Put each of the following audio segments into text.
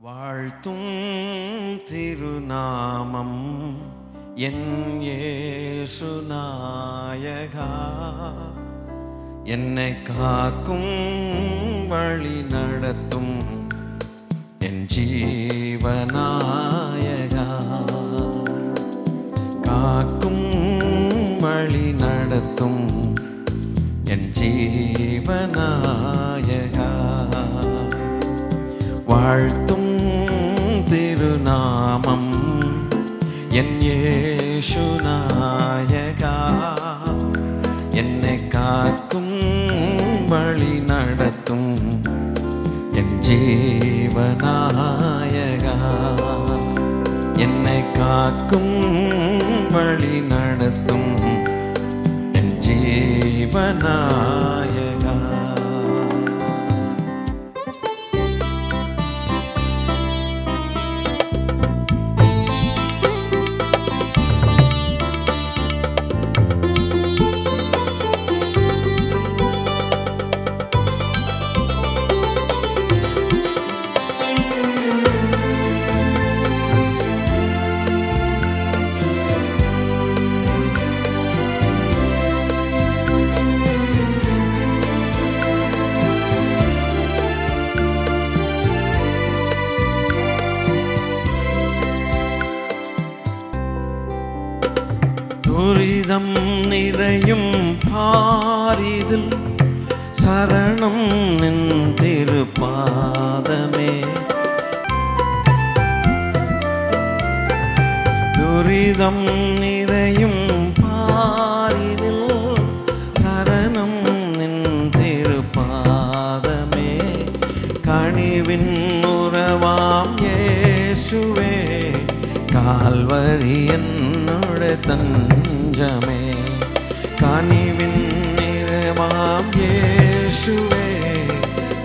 வாழ்த்தும் திருநாமம். என் ஏசுநாயகா என்னை காக்கும் வழி நடத்தும் என் ஜீவநாயகா. காக்கும் வழி நடத்தும் என் ஜீவநாயகா. வாழ்த்து என் ஏசுநாயகா என்னை காக்கும் வழி நடத்தும் என் ஜீவநாயகா. என்னை காக்கும் வழி நடத்தும் என் ஜீவநாயகா. துரிதம் நிறையும் பாரிதில் சரணம் நின் பாதமே துரிதம் நிறையும் பாரிதில் சரணம் நின் திருப்பாதமே. கனிவின் உறவாம் ஏசுவே கால்வரி என்னோட தஞ்சமே. கனிவின் நிறமாம் இயேசுவே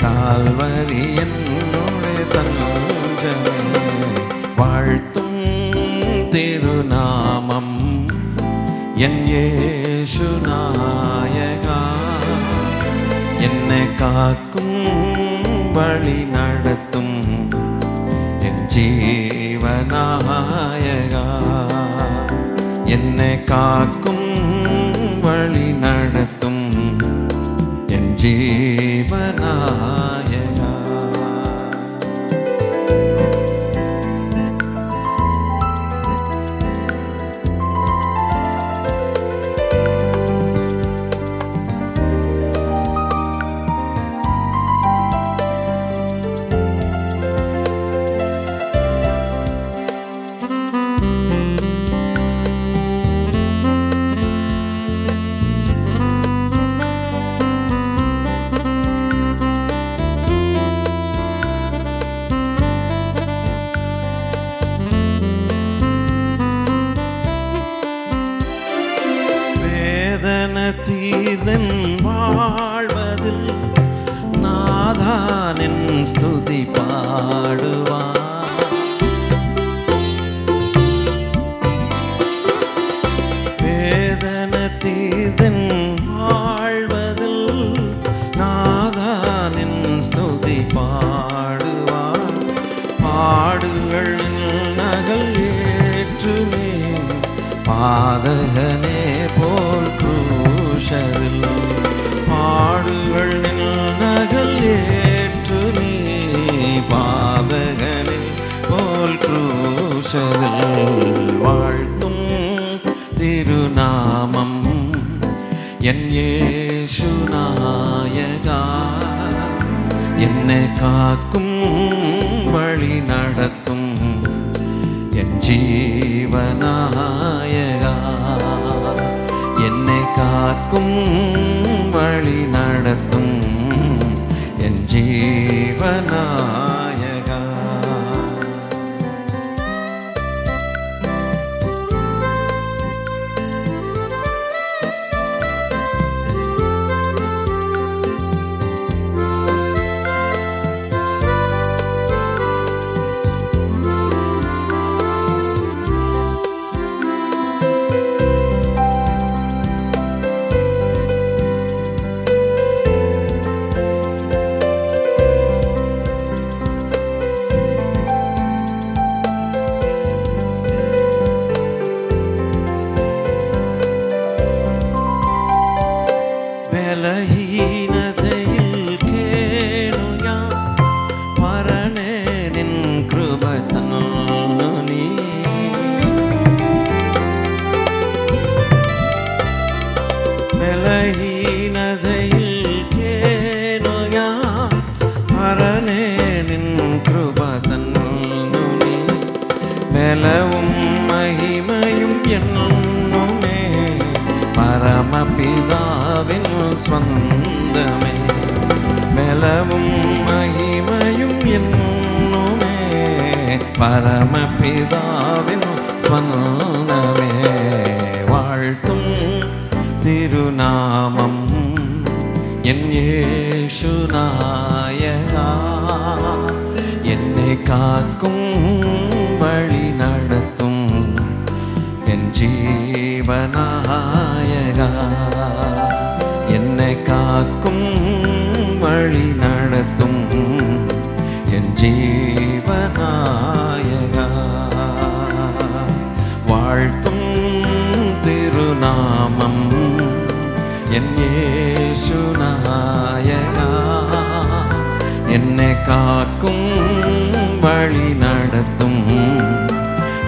கால்வரி என்னுடைய தஞ்சமே. வாழ்த்தும் திருநாமம் என் ஏசுநாயகா என்னை காக்கும் வழி நடத்தும் என் ஜீவனா என்னை காக்கும் வழி நடத்தும் என் ஜீவநாயகா வாழ்வதில் நாதானின் ஸ்துதி பாடுவான். வேதன தீர்தன் வாழ்வதில் நாதானின் ஸ்துதி பாடுவான். பாடுகள் நகல் ஏற்றுமே பாதகனே போல் குரூஷரில் குரூஷரில் வாழ்த்தும் திருநாமம். என் ஏசுநாயகா என்னை காக்கும் வழி நடத்தும் என் ஜீவநாயகா. என்னை காக்கும் ബലവും മഹിമയും എന്നുമേ പരമപിതാവിൻ സ്വന്തമേ ബലവും മഹിമയും എന്നുമേ പരമപിതാവിൻ സ്വന്തമേ വാഴ്ത്തും തിരുനാമം എൻ യേശുനായക എന്നെ കാക്കും அழகா என்னை காக்கும் வழி நடத்தும் என் ஜீவநாயகா. வாழ்த்தும் திருநாமம் என் ஏசுநாயகா என்னை காக்கும் வழி நடத்தும்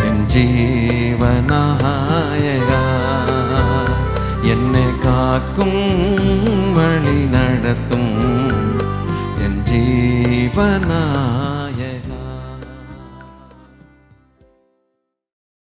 என் ஜீவநாயகா. காக்கும் வழி நடத்தும் என் ஜீவனா.